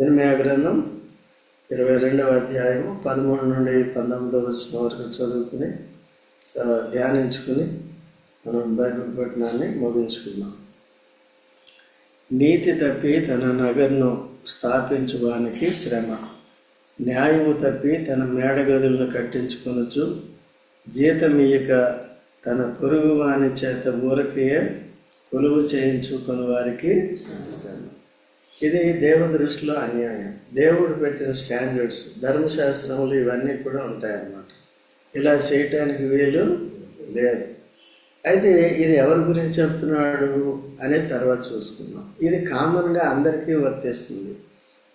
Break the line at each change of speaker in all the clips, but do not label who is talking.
ఇర్మియా గ్రంథం ఇరవై రెండవ అధ్యాయము పదమూడు నుండి పంతొమ్మిదవ వచ్చిన వరకు చదువుకుని ధ్యానించుకుని మనం బైబిల్ పట్టణాన్ని ముగించుకుందాం. నీతి తప్పి తన నగర్ను స్థాపించువానికి శ్రమ. న్యాయము తప్పి తన మేడగదులను కట్టించుకొనొచ్చు ఇయ్యక తన పొరుగు వాని చేత ఊరకే కొలువు చేయించుకుని వారికి శ్రమ. ఇది దేవుని దృష్టిలో అన్యాయం. దేవుడు పెట్టిన స్టాండర్డ్స్ ధర్మశాస్త్రములు ఇవన్నీ కూడా ఉంటాయన్నమాట. ఇలా చేయటానికి వీలు లేదు. అయితే ఇది ఎవరి గురించి చెప్తున్నాడు అనేది తర్వాత చూసుకుందాం. ఇది కామన్గా అందరికీ వర్తిస్తుంది.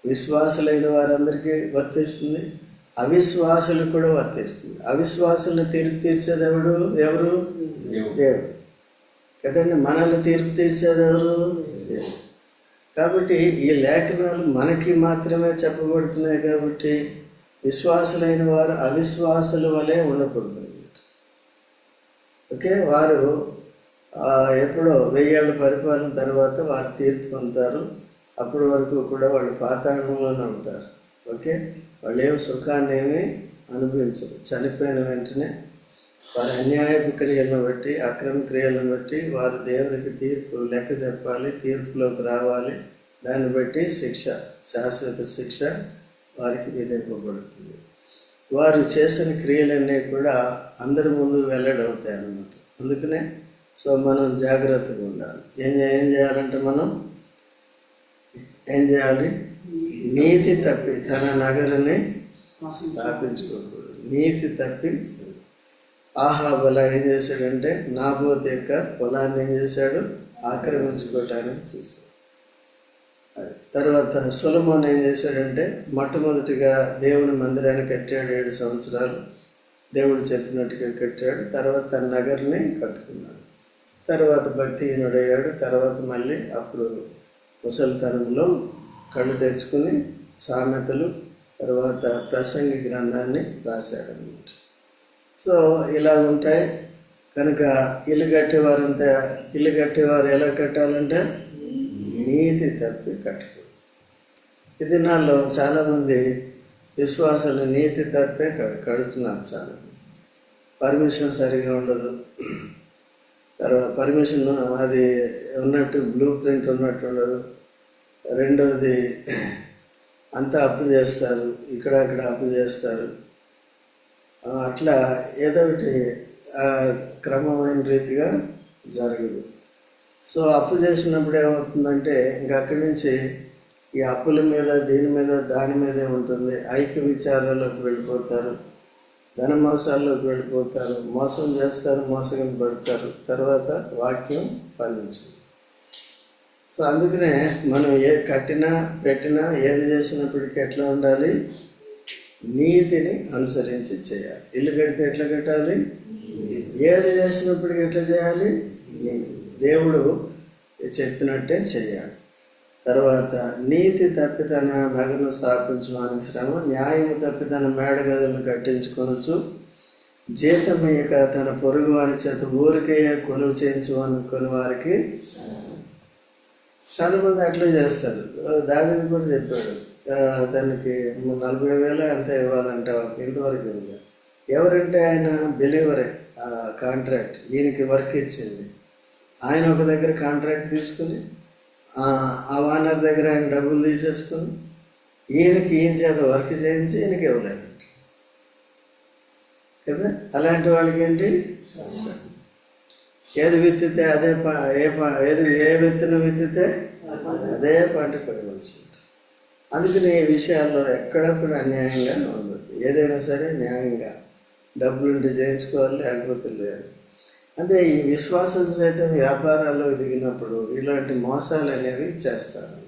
విశ్వాసులైన వారందరికీ వర్తిస్తుంది. అవిశ్వాసులు కూడా వర్తిస్తుంది. అవిశ్వాసులను తీర్పు తీర్చేది ఎవడు ఎవరు? దేవుడు. కదండి మనల్ని తీర్పు తీర్చేది ఎవరు? దేవుడు. కాబట్టి ఈ లేఖనాలు మనకి మాత్రమే చెప్పబడుతున్నాయి కాబట్టి విశ్వాసులైన వారు అవిశ్వాసుల వలె ఉండకూడదు. ఓకే? వారు ఎప్పుడో వెయ్యేళ్ళ పరిపాలన తర్వాత వారు తీర్పు పొందుతారు. అప్పటి వరకు కూడా వాళ్ళు పాతాళంలోనే ఉంటారు. ఓకే? వాళ్ళు ఏం సుఖాన్ని ఏమీ అనుభవించరు. చనిపోయిన వెంటనే వారి అన్యాయపు క్రియలను బట్టి అక్రమ క్రియలను బట్టి వారు దేవునికి తీర్పు లెక్క చెప్పాలి తీర్పులోకి రావాలి. దాన్ని బట్టి శిక్ష శాశ్వత శిక్ష వారికి విధింపబడుతుంది. వారు చేసిన క్రియలన్నీ కూడా అందరి ముందు వెల్లడవుతాయి అన్నమాట. అందుకనే సో మనం జాగ్రత్తగా ఉండాలి. ఏం ఏం చేయాలంటే మనం ఏం చేయాలి? నీతి తప్పి తన నగరని స్థాపించుకోకూడదు. నీతి తప్పి ఆహాబల ఏం చేశాడంటే నాబోత్ యొక్క పొలాన్ని ఏం చేశాడు? ఆక్రమించుకోవటానికి చూశాడు. అది. తర్వాత సులభం ఏం చేశాడంటే మొట్టమొదటిగా దేవుని మందిరాన్ని కట్టాడు ఏడు సంవత్సరాలు. దేవుడు చెప్పినట్టుగా కట్టాడు. తర్వాత తన నగర్ని కట్టుకున్నాడు. తర్వాత భక్తిహీనుడయ్యాడు. తర్వాత మళ్ళీ అప్పుడు ముసలితనంలో కళ్ళు తెరుచుకుని సామెతలు తర్వాత ప్రసంగి గ్రంథాన్ని రాశాడు అన్నమాట సో ఇలా ఉంటాయి. కనుక ఇల్లు కట్టేవారంతా ఇల్లు కట్టేవారు ఎలా కట్టాలంటే నీతి తప్పి కట్టకూడదు ఈ దినాల్లో చాలామంది విశ్వాసాలు నీతి తప్పే క- కడుతున్నారు చాలా పర్మిషన్ సరిగా ఉండదు. తర్వాత పర్మిషన్ అది ఉన్నట్టు బ్లూ ప్రింట్ ఉన్నట్టు ఉండదు. రెండవది అంతా అప్పు చేస్తారు ఇక్కడ అక్కడ అప్పు చేస్తారు. అట్లా ఏదో ఒకటి ఆ, క్రమమైన రీతిగా జరగదు. సో అప్పు చేసినప్పుడు ఏమవుతుందంటే ఇంక అక్కడి నుంచి ఈ అప్పుల మీద దీని మీద దాని మీదే ఉంటుంది ఐక్య విచారాల్లోకి వెళ్ళిపోతారు ధన మోసాల్లోకి వెళ్ళిపోతారు మోసం చేస్తారు మోసగం పడతారు తర్వాత వాక్యం ఫలించదు. సో అందుకనే మనం ఏ కట్టినా పెట్టినా ఏది చేసినప్పటికీ ఎట్లా ఉండాలి? నీతిని అనుసరించి చేయాలి. ఇల్లు కడితే ఎట్లా కట్టాలి? ఏది చేసినప్పటికీ ఎట్లా చేయాలి? దేవుడు చెప్పినట్టే చేయాలి. తర్వాత నీతి తప్పి తన నగను స్థాపించడానికి శ్రమ న్యాయము తప్పి తన మేడగదులను కట్టించుకొనొచ్చు జీతమయ్యక తన పొరుగు వారి చేత ఊరికే కొలువు చేయించు అనుకుని వారికి చాలా మంది అట్లే చేస్తారు. దావిది కూడా చెప్పాడు. తనకి నలభై వేలు ఎంత ఇవ్వాలంట ఇంతవరకు ఇవ్వలేదు. ఎవరంటే ఆయన బిలీవరే ఆ కాంట్రాక్ట్ ఈయనకి వర్క్ ఇచ్చింది. ఆయన ఒక దగ్గర కాంట్రాక్ట్ తీసుకుని ఆ ఓనర్ దగ్గర ఆయన డబ్బులు తీసేసుకుని ఈయనకి ఈయన చేత వర్క్ చేయించి ఈయనకి ఇవ్వలేదంట కదా? అలాంటి వాళ్ళకి ఏంటి? ఏది విత్తితే అదే ప ఏ ప ఏది ఏ విత్తనం విత్తితే అదే పంట కొనవలసి ఉంటుంది. అందుకని ఈ విషయాల్లో ఎక్కడ కూడా అన్యాయంగా ఉండదు ఏదైనా సరే న్యాయంగా డబ్బులుంటే చేయించుకోవాలి లేకపోతే లేదు. అంటే ఈ విశ్వాసం సైతం వ్యాపారాల్లో దిగినప్పుడు ఇలాంటి మోసాలు అనేవి చేస్తారు.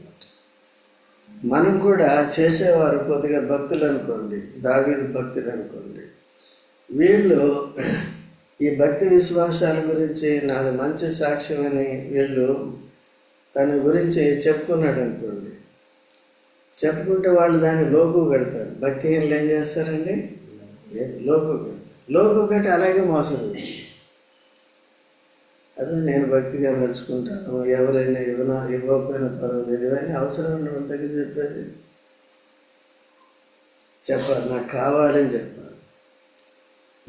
మనం కూడా చేసేవారు కొద్దిగా భక్తులు అనుకోండి దావీదు భక్తులు అనుకోండి. వీళ్ళు ఈ భక్తి విశ్వాసాల గురించి నాది మంచి సాక్ష్యం అని వీళ్ళు తన గురించి చెప్పుకున్నాడు అనుకోండి. చెప్పుకుంటే వాళ్ళు దాన్ని లోకు పెడతారు. భక్తిహీనులు ఏం చేస్తారండి? ఏ లోకు కడతారు లోకు అలాగే మోసం చేస్తారు. అదే నేను భక్తిగా నడుచుకుంటాను ఎవరైనా ఇవ్వనా ఇవ్వకపోయినా పర్వాలేదు. ఇవన్నీ అవసరం ఉన్న వాళ్ళ దగ్గర చెప్పేది. చెప్పాలి. నాకు కావాలని చెప్పాలి.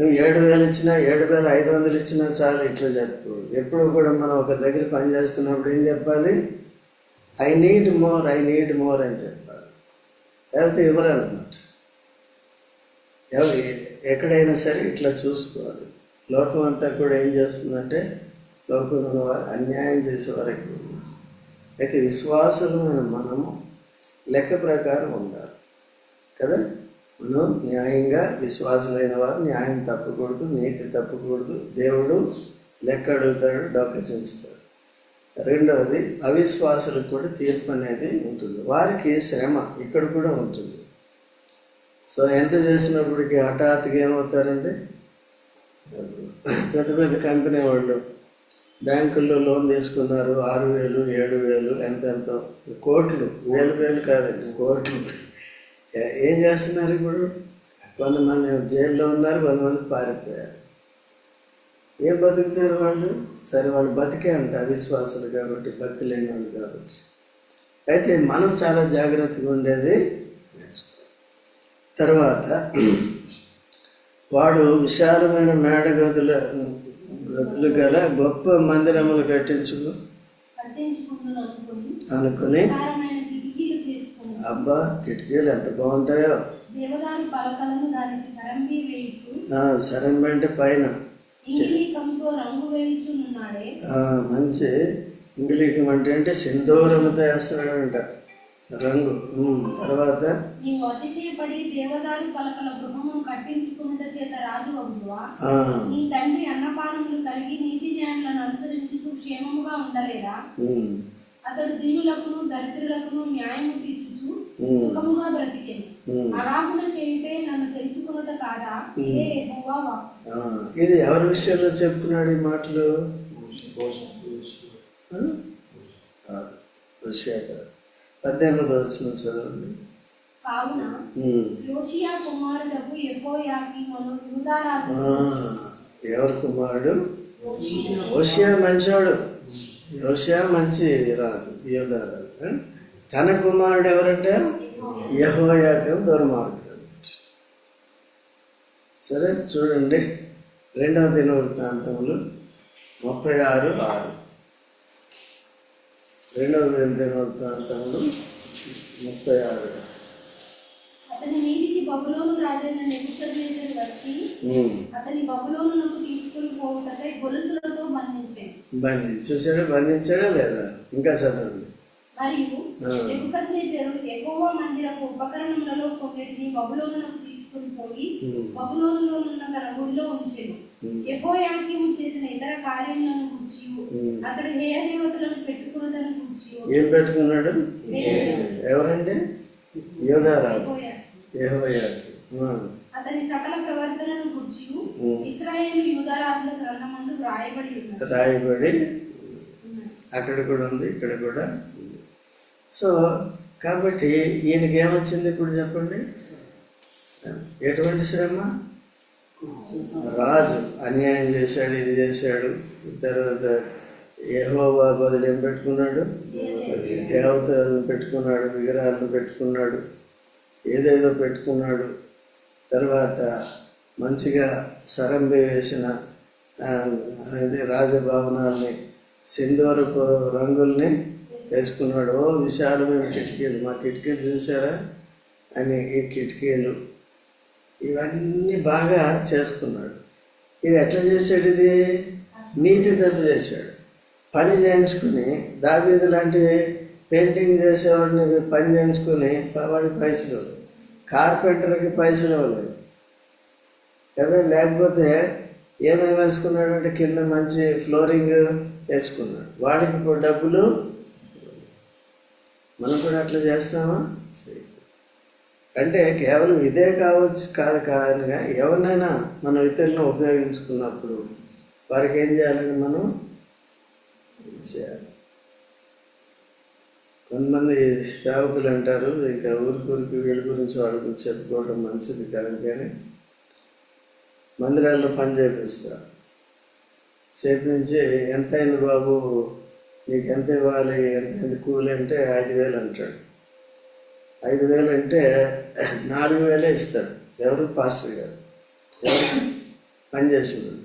నువ్వు ఏడు వేలు ఇచ్చినా ఏడు వేల ఐదు వందలు ఇచ్చినా చాలు ఇట్లా చెప్పు ఎప్పుడు కూడా మనం ఒకరి దగ్గర పని చేస్తున్నప్పుడు ఏం చెప్పాలి? I need more I need more అని చెప్పాలి. లేకపోతే ఇవ్వరన్నమాట. ఎవరు ఎక్కడైనా సరే ఇట్లా చూసుకోవాలి. లోకం అంతా కూడా ఏం చేస్తుందంటే లోకంలో వారు అన్యాయం చేసేవారు ఎక్కువ ఉన్నారు అయితే విశ్వాసమైన మనము లెక్క ప్రకారం ఉండాలి. కదా? మనం న్యాయంగా విశ్వాసులైన వారు న్యాయం తప్పకూడదు నీతి తప్పకూడదు. దేవుడు లెక్క అడుగుతాడు డొక్క రెండవది అవిశ్వాసులకు కూడా తీర్పు అనేది ఉంటుంది. వారికి శ్రమ ఇక్కడ కూడా ఉంటుంది. సో ఎంత చేసినప్పటికీ హఠాత్తుగా ఏమవుతారండి? పెద్ద పెద్ద కంపెనీ వాళ్ళు బ్యాంకుల్లో లోన్ తీసుకున్నారు ఆరు వేలు ఏడు వేలు ఎంతెంతో కోట్లు. వేలు వేలు కాదండి కోట్లు. ఏం చేస్తున్నారు ఇప్పుడు? కొంతమంది జైల్లో ఉన్నారు కొంతమంది పారిపోయారు. ఏం బతుకుతారు వాళ్ళు? సరే వాళ్ళు బతికే అంత అవిశ్వాసులు కాబట్టి భక్తి లేని వాళ్ళు కాబట్టి. అయితే మనం చాలా జాగ్రత్తగా ఉండేది తర్వాత వాడు విశాలమైన మేడ గదుల గల గొప్ప మందిరములు కట్టించుకు.
అనుకుని
అబ్బా కిటికీలు ఎంత బాగుంటాయో.
సరంబి
అంటే పైన. మంచి ఇంగ్లీకం అంటే అంటే సింధూరముతో వేస్తున్నాడంట. రంగు. తర్వాత?
నీవు అతిశయపడి దేవదారు పలకల గృహమును కట్టించుకున్నట చేత రాజు నీ తండ్రి అన్నపానములు కలిగి నీతి న్యాయములను అనుసరించుచు క్షేమముగా ఉండలేదా?
ఉమ్,
అతడు దీనులకును దరిద్రులకును న్యాయము తీర్చుచు
ఉమ్,
సుఖముగా బ్రతికెను. చేయుటే నన్ను తెలుసుకున్నట కాదా? ఇదే
ఎవరి విషయంలో చెప్తున్నాడు ఈ మాటలు? విషయ కాదు. పద్దెనిమిది వచ్చిన చదవండి. ఎవరి కుమారుడు? ఓషియా మంచోడు. యోషియా మంచి రాజు యోధారాజు? తన కుమారుడు ఎవరంటే? యహోయాకం దుర్మార్గుడు అన్నమాట. సరే చూడండి. రెండవ దినవృత్తాంతములు ముప్పై ఆరు ఆరు. రెండవ దినవృత్తాంతములు ముప్పై ఆరు
అతని మీదికి బబులోను రాజైన నెబుకద్నెజరు వచ్చి. అతని బబులోనునకు తీసుకుని పోవుటకై గొలుసులతో బంధించాడు
బంధించి చూసాడా బంధించాడా లేదా ఇంకా చదవండి
మరియు. నెబుకద్నెజరు ఎగోవా మందిరపు ఉపకరణములలో కొన్నిటిని బబులోనునకు తీసుకుని పోయి. బబులోనులో ఉన్న ఉంచెను
ఉమ్.
యెహోయాకీము చేసిన ఇతర కార్యములను గుర్చి
ఉమ్.
అతడు హేయ దేవతలను పెట్టుకున్నదని గుర్చి
ఏం పెట్టుకున్నాడు? ఎవరండి? యోధారాజు. యెహోయాకి.
అతని సకల ప్రవర్తనను గుర్చి
ఉమ్.
ఇస్రాయేల్ యూదరాజుల గ్రంథమందు వ్రాయబడి ఉన్నది.
రాయబడి అక్కడ కూడా ఉంది ఇక్కడ కూడా ఉంది. సో కాబట్టి ఈయనకి ఏమొచ్చింది ఇప్పుడు చెప్పండి. ఎటువంటి శ్రమ? రాజు అన్యాయం చేశాడు ఇది చేశాడు. తర్వాత ఏహోవా బదులు ఏం పెట్టుకున్నాడు? దేవతలను పెట్టుకున్నాడు విగ్రహాలను పెట్టుకున్నాడు ఏదేదో పెట్టుకున్నాడు. తర్వాత మంచిగా సరంబి వేసిన ఆ, రాజభవనాల్ని సింధూరపు రంగుల్ని వేసుకున్నాడు. ఓ విశాలమైన కిటికీలు. మా కిటికీలు చూసారా? అని ఈ కిటికీలు ఇవన్నీ బాగా చేసుకున్నాడు. ఇది ఎట్లా చేశాడు ఇది? నీతి తప్పు చేశాడు. పని చేయించుకుని దాబీదు లాంటివి పెయింటింగ్ చేసేవాడిని పని చేయించుకుని వాడికి పైసలు కార్పెంటర్కి పైసలు ఇవ్వలేదు. కదా లేకపోతే ఏమేమి వేసుకున్నాడు అంటే కింద మంచి ఫ్లోరింగ్ వేసుకున్నాడు. వాడికి ఇప్పుడు డబ్బులు మనం కూడా అట్లా చేస్తామా? చెయ్యి అంటే కేవలం ఇదే కావచ్చు కాదు కాదుగా ఎవరినైనా మనం ఇతరులను ఉపయోగించుకున్నప్పుడు వారికి ఏం చేయాలని మనం? చేయాలి? కొంతమంది సేవకులు అంటారు ఇంకా ఊరికి వీళ్ళ గురించి వాళ్ళ గురించి చెప్పుకోవడం మంచిది కాదు కానీ మందిరాల్లో పని చేపిస్తారు. చేపించి ఎంత అయింది బాబు? నీకు ఎంత ఇవ్వాలి? ఎంత అయింది కూలి? అంటే ఐదు వేలు అంటాడు. ఐదు వేలు అంటే నాలుగు వేలే ఇస్తాడు. ఎవరు? పాస్టర్ గారు. ఎవరు? పనిచేసేవాడు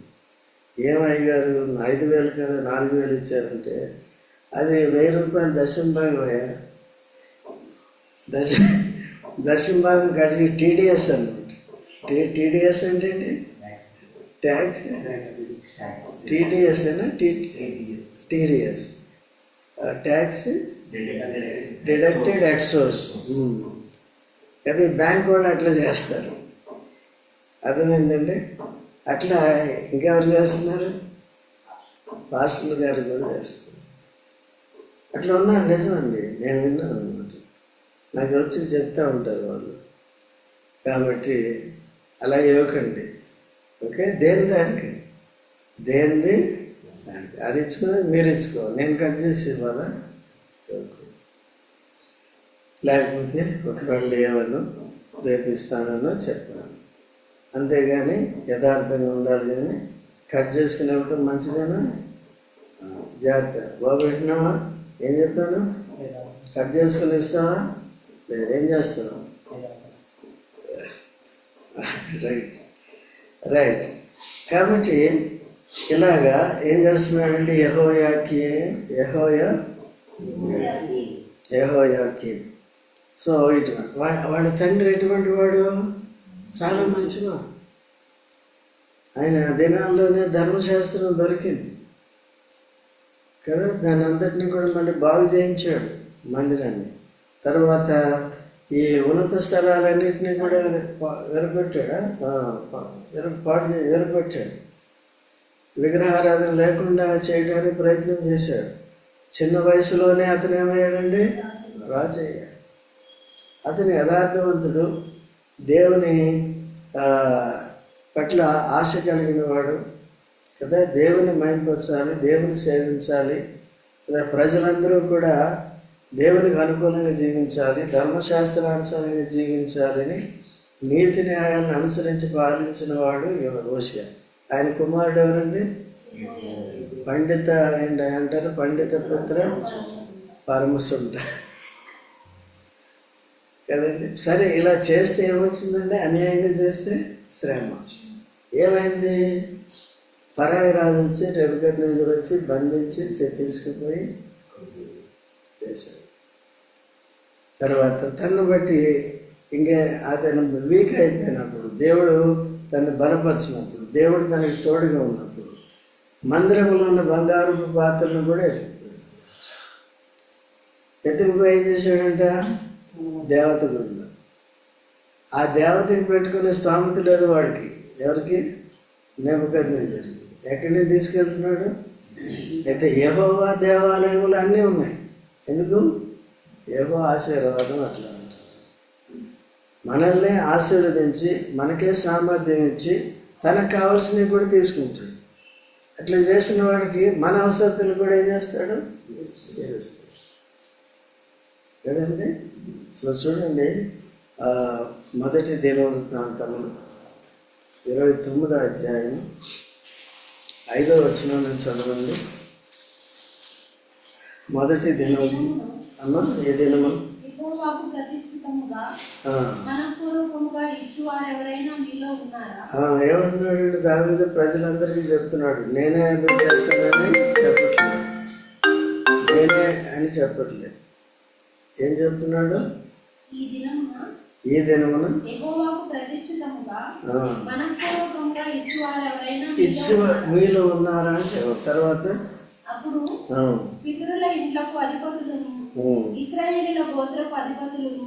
ఏమయ్య గారు ఐదు వేలు కదా నాలుగు వేలు ఇచ్చారంటే అది వెయ్యి రూపాయలు దశం భాగం అయ్యా దశ దశంభాగం కట్టి టీడీఎస్ అనమాట టీ టీడీఎస్ అంటే అండి ట్యాక్ టీడీఎస్ అయినా T TDS. Tax deducted at source అది బ్యాంక్ వాళ్ళు అట్లా చేస్తారు. అర్థమైందండి? అట్లా ఇంకెవరు చేస్తున్నారు? పాస్టర్లు గారు కూడా చేస్తున్నారు. అట్లా ఉన్నారు నిజమండి. నేను విన్నాను అనమాట నాకు వచ్చి చెప్తా ఉంటారు వాళ్ళు. కాబట్టి అలా ఇవ్వకండి. ఓకే? దేని దానికి? దేనిది? దానికి. అది ఇచ్చుకునేది మీరు ఇచ్చుకో నేను కట్ చేసి ఇవ్వాలా? లేకపోతే ఒకవేళ లేవను రేపు ఇస్తానో చెప్పాను. అంతేగాని యథార్థంగా ఉండాలి కానీ కట్ చేసుకునేప్పుడు మంచిదేనా? జాగ్రత్త. బాబు పెట్టినావా ఏం చెప్పాను కట్ చేసుకుని ఇస్తావా? లేదు ఏం చేస్తావు? రైట్. రైట్. కాబట్టి ఇలాగా ఏం చేస్తున్నాడండి యహోయాకి యహోయా? యహోయాకి సో ఇటు వా- వాడి తండ్రి ఎటువంటి వాడు? చాలా మంచివాడు. ఆయన దినాల్లోనే ధర్మశాస్త్రం దొరికింది. కదా? దాని అంతటిని కూడా మళ్ళీ బాగు చేయించాడు మందిరాన్ని. తర్వాత ఈ ఉన్నత స్థలాలన్నింటినీ కూడా విర పాటు విరగొట్టాడు. విగ్రహారాధన లేకుండా చేయడానికి ప్రయత్నం చేశాడు. చిన్న వయసులోనే అతను ఏమయ్యాడండి? రాజయ్య అతను యథార్థవంతుడు దేవుని పట్ల ఆశ కలిగిన వాడు. కదా దేవుని మైంపరచాలి దేవుని సేవించాలి. కదా ప్రజలందరూ కూడా దేవునికి అనుకూలంగా జీవించాలి ధర్మశాస్త్రానుసారంగా జీవించాలని నీతి న్యాయాలను అనుసరించి పాలించిన వాడు ఓషియా ఆయన కుమారుడు ఎవరండి? పండిత అంటారు? పండిత పుత్ర పరమసుంట కదండి? సరే ఇలా చేస్తే ఏమొచ్చిందండి? అన్యాయంగా చేస్తే శ్రమ. ఏమైంది? పరాయి రాజు వచ్చి రెబికద్నేజర్ వచ్చి బంధించి తీసుకుపోయి చేశాడు. తర్వాత తన్ను బట్టి ఇంకా అతను వీక్ అయిపోయినప్పుడు దేవుడు తను బలపరిచినప్పుడు దేవుడు తనకి తోడుగా ఉన్నప్పుడు మందిరంలో ఉన్న బంగారు పాత్రలను కూడా ఎత్తుకుపోయాడు. ఎత్తుకుపోయి ఏం చేశాడంట? దేవత గుడిలో ఆ దేవతని పెట్టుకునే స్థామత లేదు వాడికి. ఎవరికి? నెమ్మకద్నేసరికి ఎక్కడి నుంచి తీసుకెళ్తున్నాడు? అయితే యెహోవా దేవాలయములు అన్నీ ఉన్నాయి. ఎందుకు? ఏవో ఆశీర్వాదం అట్లా ఉంటుంది. మనల్ని ఆశీర్వదించి మనకే సామర్థ్యం ఇచ్చి తనకు కావాల్సినవి కూడా తీసుకుంటాడు. అట్లా చేసిన వాడికి మన అవసరతలు కూడా ఏం చేస్తాడు? తీరుస్తాడు కదండి సో చూడండి మొదటి దినవృత్తాంతము ఇరవై తొమ్మిదో అధ్యాయం ఐదో వచనం నుంచి చదవండి. మొదటి దినం అమ్మ ఏ దినము? ఏమంటున్నాడు దావీదు? ప్రజలందరికీ చెప్తున్నాడు నేనే పెట్టేస్తానని చెప్పట్లేదు. నేనే అని చెప్పట్లేదు. ఏం చెప్తున్నాడు?
ఈ దినమున
ఈ ఇచ్చి మీలో ఉన్నారా? అని చెప్పు తర్వాత?
అప్పుడు పితరుల ఇంట్లకు అధిపతులను
ఉమ్,
ఇస్రాయేలీల గోత్రపు అధిపతులను.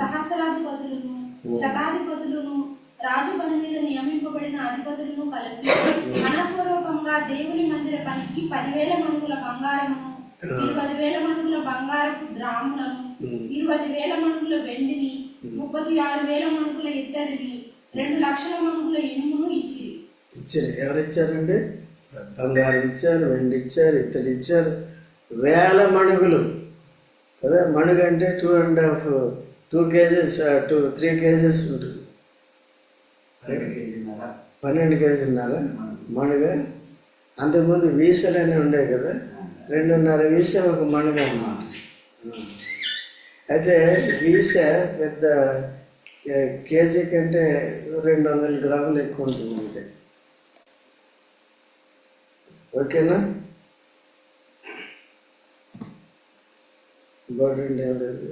సహస్రాధిపతులను శతాధిపతులను రాజు పని మీద నియమింపబడిన అధిపతులను కలిసి మనపూర్వకంగా దేవుని మందిర పనికి పదివేల మణుగుల బంగారమును ఇరవై వేల బంగారపు ద్రాములను ఇరవై వేల వెండిని ముప్పది ఆరు వేల ఇత్తడిని రెండు లక్షల ఇనుమును ఇచ్చి
ఇచ్చారు. ఎవరు ఇచ్చారండి బంగారం ఇచ్చారు వెండి ఇచ్చారు ఇత్తడి ఇచ్చారు. వేల మణుగులు. కదా మణుగు అంటే two and half two kgs two three kgs ఉంటుంది. పన్నెండు కేజీన్నర? మణుగ. అంతకుముందు వీసలు అని ఉండే కదా? రెండున్నర వీస ఒక మణుగ అన్నమాట. అయితే వీస పెద్ద కేజీ కంటే రెండు వందల గ్రాములు ఎక్కువ ఉంటుంది అంతే. ఓకేనా? ఇంపార్టెంట్ ఏం లేదు.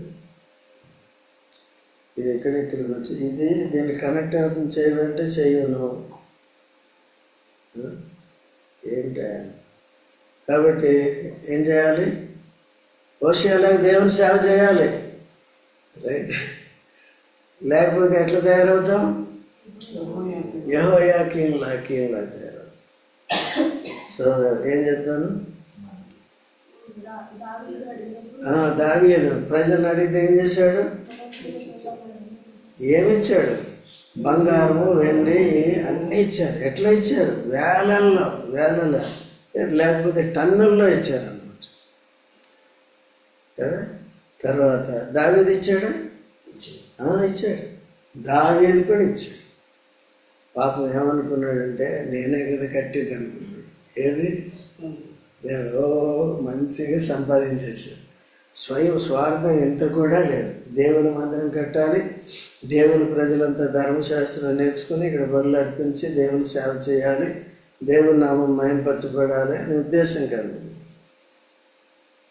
ఇది ఎక్కడెక్కడికి వచ్చి ఇది దీన్ని కనెక్ట్ అవుతుంది చేయమంటే చేయను. ఏంటి ఏంటా? కాబట్టి ఏం చేయాలి? వర్షాలకు దేవుని సేవ చేయాలి. రైట్. లేకపోతే ఎట్లా తయారవుతాం? యహోయా కింగ్ లా కింగ్ లా తయారవుతాం. సో ఏం చెప్పాను? దావీదు. ప్రజలను అడిగితే ఏం చేశాడు? ఏమిచ్చాడు? బంగారము వెండి అన్నీ ఇచ్చారు. ఎట్లా ఇచ్చారు? వేలల్లో వేలలో లేకపోతే టన్నుల్లో ఇచ్చారు అన్నమాట కదా? తర్వాత దావేది ఇచ్చాడా? ఇచ్చాడు. దావీది కూడా ఇచ్చాడు. పాపం ఏమనుకున్నాడంటే నేనే కదా కట్టేది అనుకున్నాడు. ఏది? ఏదో ఓ మంచిగా సంపాదించేసాడు స్వయం స్వార్థం ఎంత కూడా లేదు. దేవుని మందిరం కట్టాలి దేవుని ప్రజలంతా ధర్మశాస్త్రం నేర్చుకుని ఇక్కడ బరులు అర్పించి దేవుని సేవ చేయాలి దేవుని నామం మయంపరచబడాలి అనే ఉద్దేశం కలిగి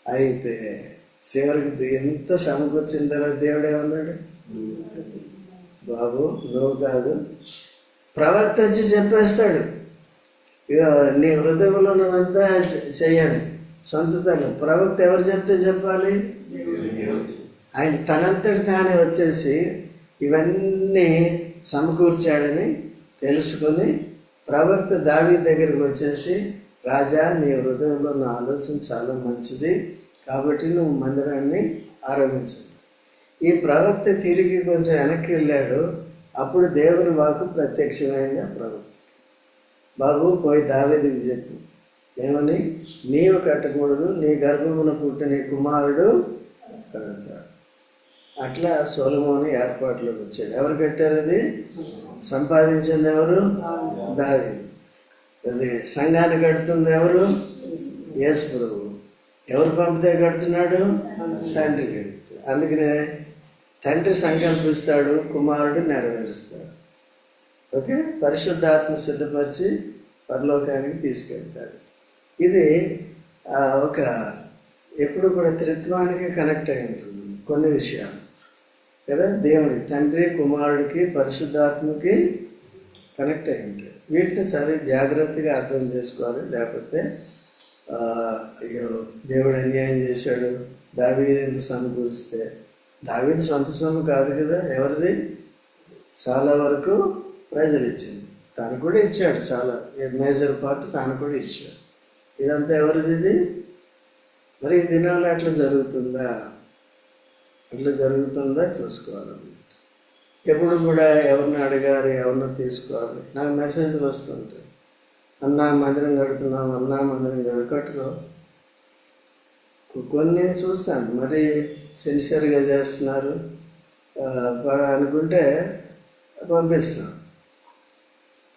అయితే చివరికి ఎంత సమకూర్చిన తర్వాత దేవుడు ఏమన్నాడు? బాబు నువ్వు కాదు ప్రవక్త వచ్చి చెప్పేస్తాడు. ఇక నీ హృదయంలో ఉన్నదంతా చె- చెయ్యాలి సొంత తల్లి. ప్రవక్త ఎవరు చెప్తే చెప్పాలి? ఆయన తనంతటి తానే వచ్చేసి ఇవన్నీ సమకూర్చాడని తెలుసుకొని ప్రవక్త దావి దగ్గరికి వచ్చేసి రాజా నీ హృదయంలో నా ఆలోచన చాలా మంచిది కాబట్టి నువ్వు మందిరాన్ని ఆరంభించింది ఈ ప్రవక్త తిరిగి కొంచెం వెనక్కి వెళ్ళాడు. అప్పుడు దేవుని వాకు ప్రత్యక్షమైంది ఆ ప్రవక్త. బాబు పోయి దావేదికి చెప్పు. ఏమని? నీవు కట్టకూడదు నీ గర్భమున పుట్టిన కుమారుడు కడతాడు. అట్లా సోలమోని ఏర్పాట్లోకి వచ్చాడు. ఎవరు కట్టారు అది? సంపాదించింది ఎవరు? దావి అది సంఘాన్ని కడుతుంది ఎవరు? యేసు ప్రభు. ఎవరు పంపితే కడుతున్నాడు? తండ్రి. కడుతుంది. అందుకనే తండ్రి సంకల్పిస్తాడు కుమారుడు నెరవేరుస్తాడు. ఓకే? పరిశుద్ధాత్మ సిద్ధపరిచి పరలోకానికి తీసుకెళ్తాడు. ఇది ఒక ఎప్పుడు కూడా త్రిత్వానికి కనెక్ట్ అయి ఉంటుంది. కొన్ని విషయాలు. కదా? దేవుడికి తండ్రి కుమారుడికి పరిశుద్ధాత్మకి కనెక్ట్ అయి ఉంటాయి వీటిని సరే జాగ్రత్తగా అర్థం చేసుకోవాలి. లేకపోతే అయ్యో దేవుడు అన్యాయం చేశాడు. దావీది ఎంత సమకూరిస్తే. దావీది సొంత సొమ్ము కాదు కదా? ఎవరిది? చాలా వరకు ప్రజలు ఇచ్చింది. తాను కూడా ఇచ్చాడు చాలా. మేజర్ పార్ట్ తాను కూడా ఇచ్చాడు. ఇదంతా ఎవరిది ఇది? మరి ఈ దినాలు అట్లా జరుగుతుందా? అట్లా జరుగుతుందా చూసుకోవాలి. ఎప్పుడు కూడా ఎవరిని అడగాలి ఎవరిని తీసుకోవాలి. నాకు మెసేజ్లు వస్తుంటాయి అన్నా మందిరం కడుతున్నాం అన్నా మందిరం కడు కట్టుకో. కొన్ని చూస్తాను. మరి సిన్సియర్గా చేస్తున్నారు. అనుకుంటే పంపిస్తున్నాం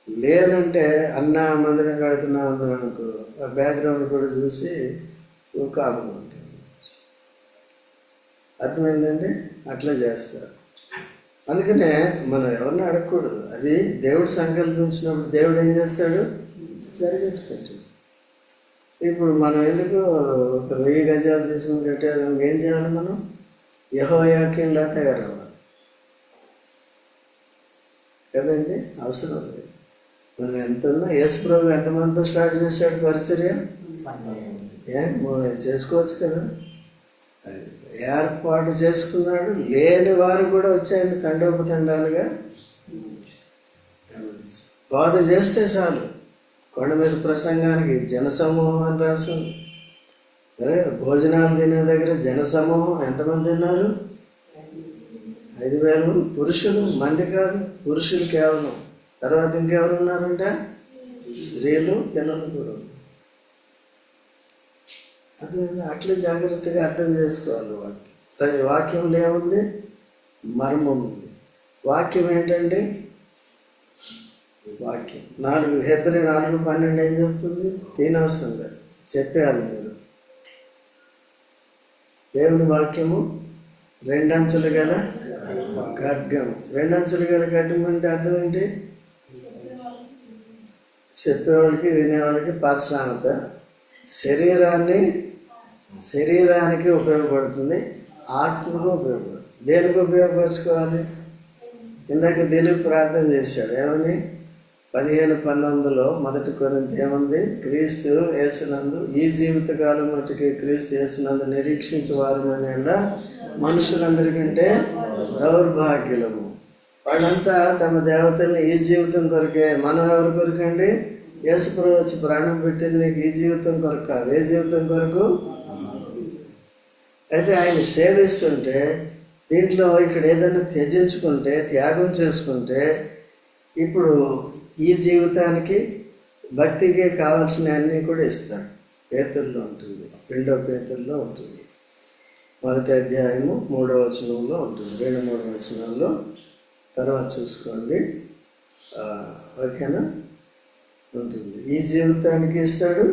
లేదంటే అన్న మందిరం కడుతున్నాం అనుకో ఆ బ్యాక్గ్రౌండ్ కూడా చూసి కామన్ అర్థమైందండి? అట్లా చేస్తారు. అందుకనే మనం ఎవరిని అడగకూడదు. అది దేవుడు సంకల్పించినప్పుడు దేవుడు ఏం చేస్తాడు? జరిగించుకుంటాడు ఇప్పుడు మనం ఎందుకు ఒక వెయ్యి గజాలు తీసుకుని కట్టారు ఏం చేయాలి మనం? యహో యాక్యంలా తయారవ్వాలి? కదండి? అవసరం లేదు. మనం ఎంత ఉన్నా యేసు ప్రభు ఎంతమందితో స్టార్ట్ చేశాడు పరిచర్య? ఏ చేసుకోవచ్చు కదా? అది. ఏర్పాటు చేసుకున్నాడు. లేని వారు కూడా వచ్చాయని తండోపతండాలుగా బోధ చేస్తే చాలు. కొండ మీద ప్రసంగానికి జనసమూహం అని రాసింది సరే భోజనాలు తినే దగ్గర జనసమూహం ఎంతమంది ఉన్నారు ఐదు వేలు పురుషులు? మంది కాదు. పురుషులు కేవలం. తర్వాత ఇంకెవరు ఉన్నారంటే? స్త్రీలు పిల్లలు కూడా. ఉన్నారు అది అట్లా జాగ్రత్తగా అర్థం చేసుకోవాలి వాక్యం. ప్రతి వాక్యంలో ఏముంది? మర్మం ఉంది. వాక్యం ఏంటండి? వాక్యం. నాలుగు హెబ్రి నాలుగు పన్నెండు ఏం చెప్తుంది? తినవసరం లేదు చెప్పేయాలి మీరు. దేవుని వాక్యము రెండంచులు గల ఖడ్గం. రెండంచులు గల ఖడ్గం అంటే అర్థం ఏంటి? చెప్పేవాళ్ళకి వినేవాళ్ళకి పాత శరీరాన్ని శరీరానికి ఉపయోగపడుతుంది ఆత్మకు ఉపయోగపడుతుంది. దేనికి ఉపయోగపరచుకోవాలి? ఇందాక దిలీప్ ప్రార్థన చేశాడు ఏమని? పదిహేను పన్నెండులో మొదటి కొరింత ఏముంది? క్రీస్తు యేసునందు ఈ జీవితకాలం మటుకి క్రీస్తు యేసునందు నిరీక్షించే వారమైన మనుషులందరికంటే దౌర్భాగ్యులము. వాళ్ళంతా తమ దేవతల్ని ఈ జీవితం కొరకే మనం ఎవరి కొరకండి? యేసుప్రభు వచ్చి ప్రాణం పెట్టింది నీకు ఈ జీవితం కొరకు కాదు. ఏ జీవితం కొరకు? అయితే ఆయన సేవిస్తుంటే దీంట్లో ఇక్కడ ఏదైనా త్యజించుకుంటే త్యాగం చేసుకుంటే ఇప్పుడు ఈ జీవితానికి భక్తికి కావాల్సిన అన్నీ కూడా ఇస్తాడు. పేతుల్లో ఉంటుంది. రెండో పేతుల్లో ఉంటుంది. మొదటి అధ్యాయము మూడో వచనంలో ఉంటుంది. రెండు మూడు వచనాల్లో తర్వాత చూసుకోండి. ఓకేనా? ఉంటుంది. ఈ జీవితానికి ఇస్తాడు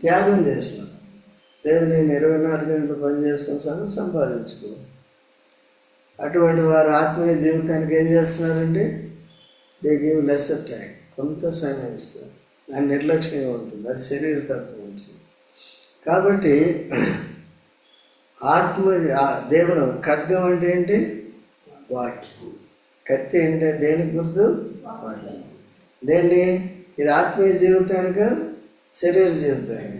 త్యాగం చేసినాడు లేదు నేను ఇరవై నాలుగు గంటలు పని చేసుకుంటాను సంపాదించుకో. అటువంటి వారు ఆత్మీయ జీవితానికి ఏం చేస్తున్నారండి? దే గివ్ లెసర్ టైం కొంత సమయం ఇస్తారు. దాని నిర్లక్ష్యంగా ఉంటుంది. అది శరీర తత్వం ఉంటుంది. కాబట్టి ఆత్మ దేవుడు ఖడ్గం అంటే ఏంటి? వాక్యం. కత్తి అంటే దేనికి గుర్తు? వాక్యం. దేన్ని? ఇది ఆత్మీయ జీవితానికి? శరీర జీవితానికి?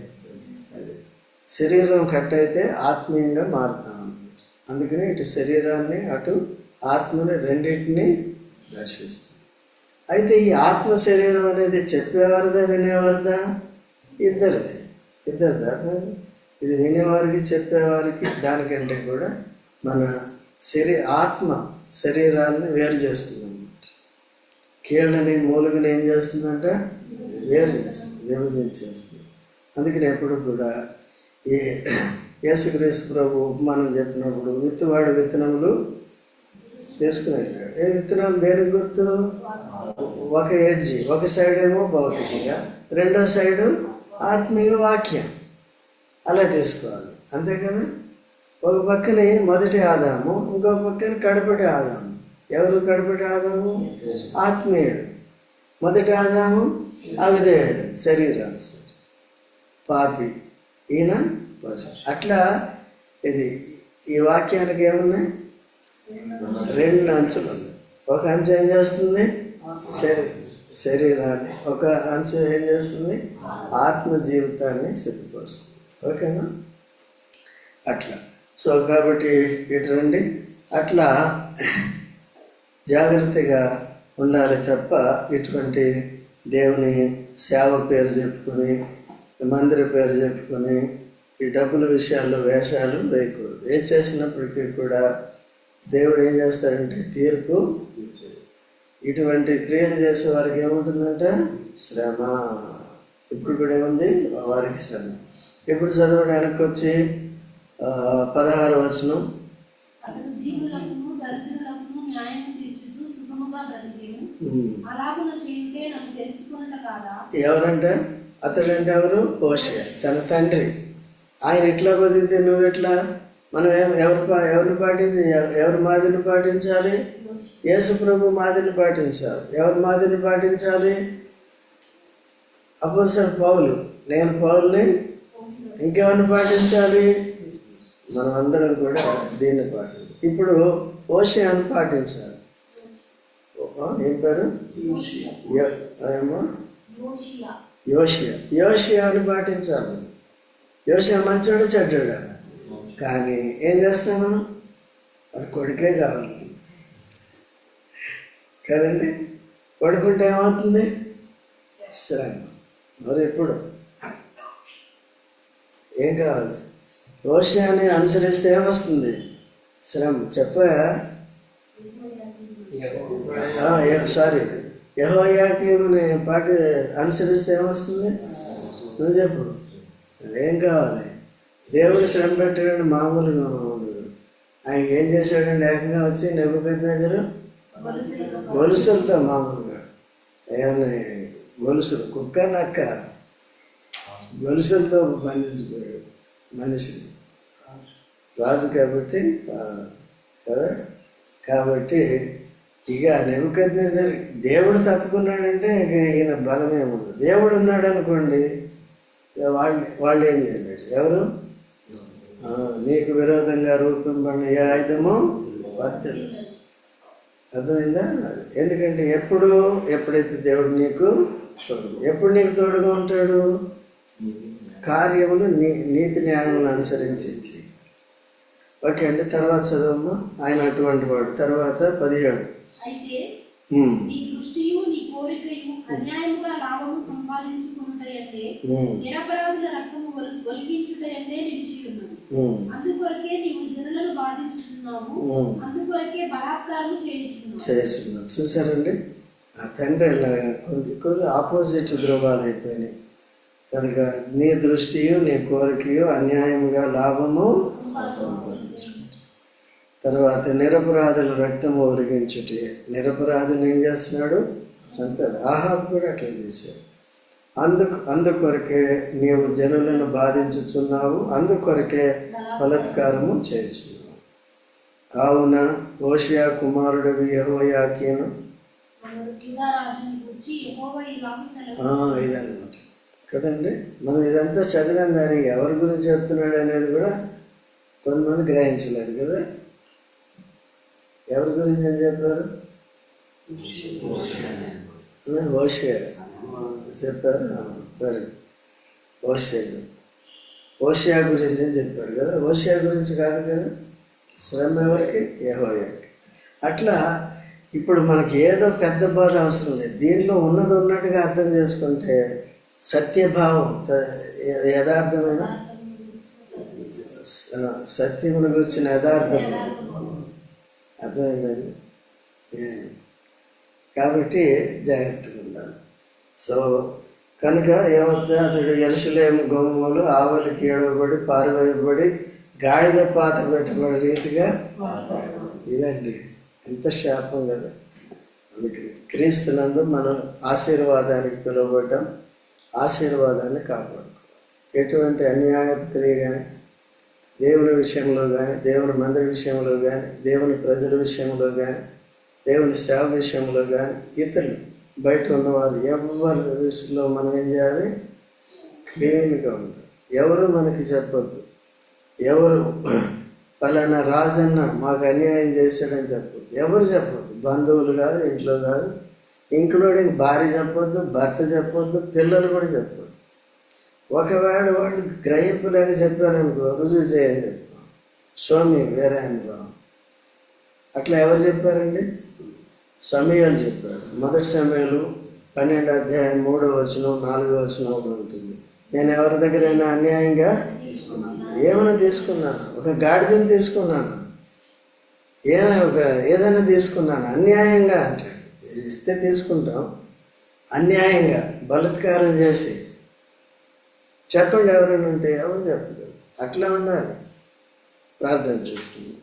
శరీరం కట్ అయితే ఆత్మీయంగా మారుతాం. అందుకని ఇటు శరీరాన్ని అటు ఆత్మని రెండింటిని దర్శిస్తాం. అయితే ఈ ఆత్మ శరీరం అనేది చెప్పేవారిదా వినేవారిదా? ఇద్దరిది. ఇద్దరిదా కాదు? ఇది వినేవారికి చెప్పేవారికి దానికంటే కూడా మన శరీ ఆత్మ శరీరాన్ని వేరు చేస్తుంది అన్నమాట కీళ్ళని మూలుగుని ఏం చేస్తుందంట? వేరు చేస్తుంది విభజించేస్తుంది. అందుకని ఎప్పుడు కూడా ఈ యేసుక్రీస్తు ప్రభు ఉపమానం చెప్పినప్పుడు విత్తువాడు విత్తనములు తీసుకుని వెళ్ళాడు. ఏ విత్తనాలు దేనికి గుర్తు? ఒక ఎడ్జి ఒక సైడ్ ఏమో భౌతికంగా రెండో సైడు ఆత్మీయ వాక్యం. అలా తీసుకోవాలి. అంతే కదా? ఒక పక్కని మొదటి ఆదాము ఇంకో పక్కన కడపటి ఆదాము. ఎవరు కడపటి ఆదాము? ఆత్మీయుడు. మొదటి ఆదాము అవిధేయుడు శరీరానుసారి. పాపి. ఈయన? వర్షం అట్లా ఇది ఈ వాక్యానికి ఏమున్నాయి? రెండు అంచులు ఉన్నాయి. ఒక అంచు ఏం చేస్తుంది? శరీ శరీరాన్ని. ఒక అంచు ఏం చేస్తుంది? ఆత్మ జీవితాన్ని సిద్ధపరుస్తుంది. ఓకేనా? అట్లా. సో కాబట్టి ఇటు రండి. అట్లా జాగ్రత్తగా ఉండాలి తప్ప ఇటువంటి దేవుని సేవ పేరు చెప్పుకొని మందిర పేరు చెప్పుకొని ఈ డబ్బుల విషయాల్లో వేషాలు వేయకూడదు. ఏ చేసినప్పటికీ కూడా దేవుడు ఏం చేస్తాడంటే తీర్పు ఇటువంటి క్రియలు చేసే వారికి ఏముంటుందంట? శ్రమ. ఇప్పుడు కూడా ఏముంది? వారికి శ్రమ. ఇప్పుడు చదవడం? వెనక్కి వచ్చి పదహారు వచనం. ఎవరంటే? అతడంటే ఎవరు? ఓషే తన తండ్రి. ఆయన ఎట్లా బతికితే నువ్వు ఎట్లా? మనం ఏం ఎవరు పా- ఎవరిని పాటించి ఎవరి మాదిరిని పాటించాలి? యేసు ప్రభు మాదిరిని పాటించాలి. ఎవరి మాదిరిని పాటించాలి? అపోసర్ పౌలు. నేను పౌల్ని ఇంకెవరిని పాటించాలి? మనం అందరం కూడా దీన్ని పాటించాలి. ఇప్పుడు ఓషియాన్ని పాటించాలి. ఏం పేరు? ఏమో?
యోషియా.
యోషియా యోషియాని పాటించాలి. యోషియా మంచోడు చెడ్డాడా? కానీ ఏం చేస్తాం మనం? వాడి కొడుకే కావాలి కదండి? కొడుకుంటే ఏమవుతుంది? శ్రమ మరి ఇప్పుడు ఏం కావాలి? యోషియాని అనుసరిస్తే ఏమొస్తుంది? శ్రమ చెప్పా సారీ. యహోయాకీముని పాటి అనుసరిస్తే ఏమొస్తుంది? నువ్వు చెప్పు. ఏం కావాలి? దేవుడు శ్రమ పెట్టాడు మామూలు ఉండదు ఆయన ఏం చేశాడండి? ఏకంగా వచ్చి నెప్పు పెద్దజరు గొలుసులతో మామూలుగా. ఏమన్నా గొలుసులు కుక్క నక్క. గొలుసులతో బంధించిపోయాడు మనిషిని. రాజు కాబట్టి కదా? కాబట్టి ఇక నెమ్మకద్నేసరి దేవుడు తప్పుకున్నాడంటే ఇక ఈయన బలమే ఉండదు దేవుడు ఉన్నాడు అనుకోండి వాళ్ళు వాళ్ళు ఏం చేయలేరు ఎవరు? నీకు విరోధంగా రూపొందబడిన ఏ ఆయుధము వర్తలు అర్థమైందా? ఎందుకంటే ఎప్పుడు ఎప్పుడైతే దేవుడు నీకు తోడు ఎప్పుడు నీకు తోడుగా ఉంటాడు? కార్యములు నీ నీతి న్యాయములు అనుసరించి ఇచ్చి ఓకే అండి తర్వాత చదవమ్మా ఆయన అటువంటి వాడు. తర్వాత పదిహేడు.
అయితే నీ దృష్టియు నీ కోరికయు అన్యాయముగా లాభము నిరపరాధుల రక్తము అందుకొరకే నీవు జనులను బాధించుతున్నావు. అందుకొరకే బలాత్కారం చేయించున్నావు.
చూసారండి ఆ తండ్రి ఇలాగా కొన్ని కొద్ది ఆపోజిట్ ధృవాలు అయిపోయినాయి. కనుక నీ దృష్టియు నీ కోరికయు అన్యాయముగా లాభము తర్వాత నిరపరాధుల రక్తము ఒరిగించుటి. నిరపరాధులు ఏం చేస్తున్నాడు? చంపాడు ఆహాబ్ కూడా అట్లా చేశాడు. అందుకు అందుకొరకే నీవు జనులను బాధించుచున్నావు అందుకొరకే బలత్కారము చేస్తున్నావు కావున ఓషియా కుమారుడు యహోయాకీను ఇదన్నమాట. కదండి? మనం ఇదంతా చదివాం కానీ ఎవరి గురించి చెప్తున్నాడు అనేది కూడా కొంతమంది గ్రహించలేదు కదా? ఎవరి గురించి ఏం చెప్పారు? ఆ, ఓషియా చెప్పారు? వెరీ ఓషియా ఓషియా గురించి చెప్పారు కదా? ఓషియా గురించి కాదు కదా? శ్రమ ఎవరికి? యెహోయాకి అట్లా ఇప్పుడు మనకి ఏదో పెద్ద బాధ అవసరం లేదు. దీంట్లో ఉన్నది ఉన్నట్టుగా అర్థం చేసుకుంటే సత్యభావం యథార్థమైన సత్యమును గురించిన యథార్థం. అర్థమైందండి. కాబట్టి జాగ్రత్తగా ఉండాలి. సో కనుక ఏమవుతుంది? అతడు ఎరుసలేం గొమ్మలు ఆవులకి ఏడవబడి పారివేయబడి గాడిద పాత పెట్టబడి రీతిగా ఇదండి. ఎంత శాపం కదా. అందుకని క్రీస్తునందు మనం ఆశీర్వాదానికి పిలువబడ్డాం. ఆశీర్వాదాన్ని కాపాడుకోవాలి. ఎటువంటి అన్యాయ క్రియ కానీ దేవుని విషయంలో కానీ దేవుని మందిర విషయంలో కానీ దేవుని ప్రజల విషయంలో కానీ దేవుని సేవ విషయంలో కానీ ఇతరులు బయట ఉన్నవారు ఎవరి విషయంలో మనం ఏం చేయాలి? క్లీన్గా ఉండాలి. ఎవరు మనకి చెప్పొద్దు. ఎవరు పలానా రాజన్న మాకు అన్యాయం చేశాడని చెప్పొద్దు. ఎవరు చెప్పొద్దు? బంధువులు కాదు ఇంట్లో కాదు. ఇంక్లూడింగ్ భార్య చెప్పొద్దు భర్త చెప్పొద్దు పిల్లలు కూడా చెప్పొద్దు. ఒకవేళ వాళ్ళు గ్రహింపులేక చెప్పారనుకో రుజువు చేయని చెప్తాం స్వామి వేరే అనుభవం అట్లా ఎవరు చెప్పారండి? సమయాలు చెప్పారు. మొదటి సమయాలు పన్నెండు అధ్యాయం మూడో వచనం నాలుగో వచనం ఉంటుంది. నేను ఎవరి దగ్గరైనా అన్యాయంగా ఏమైనా తీసుకున్నాను? ఒక గాడిదని తీసుకున్నాను? ఏదైనా ఒక ఏదైనా తీసుకున్నాను? అన్యాయంగా అంటాడు. ఇస్తే తీసుకుంటాం. అన్యాయంగా బలత్కారం చేసి చెప్పండి ఎవరైనా ఉంటే ఎవరు చెప్పలేదు. అట్లా ఉండాలి. ప్రార్థన చేసుకుంది.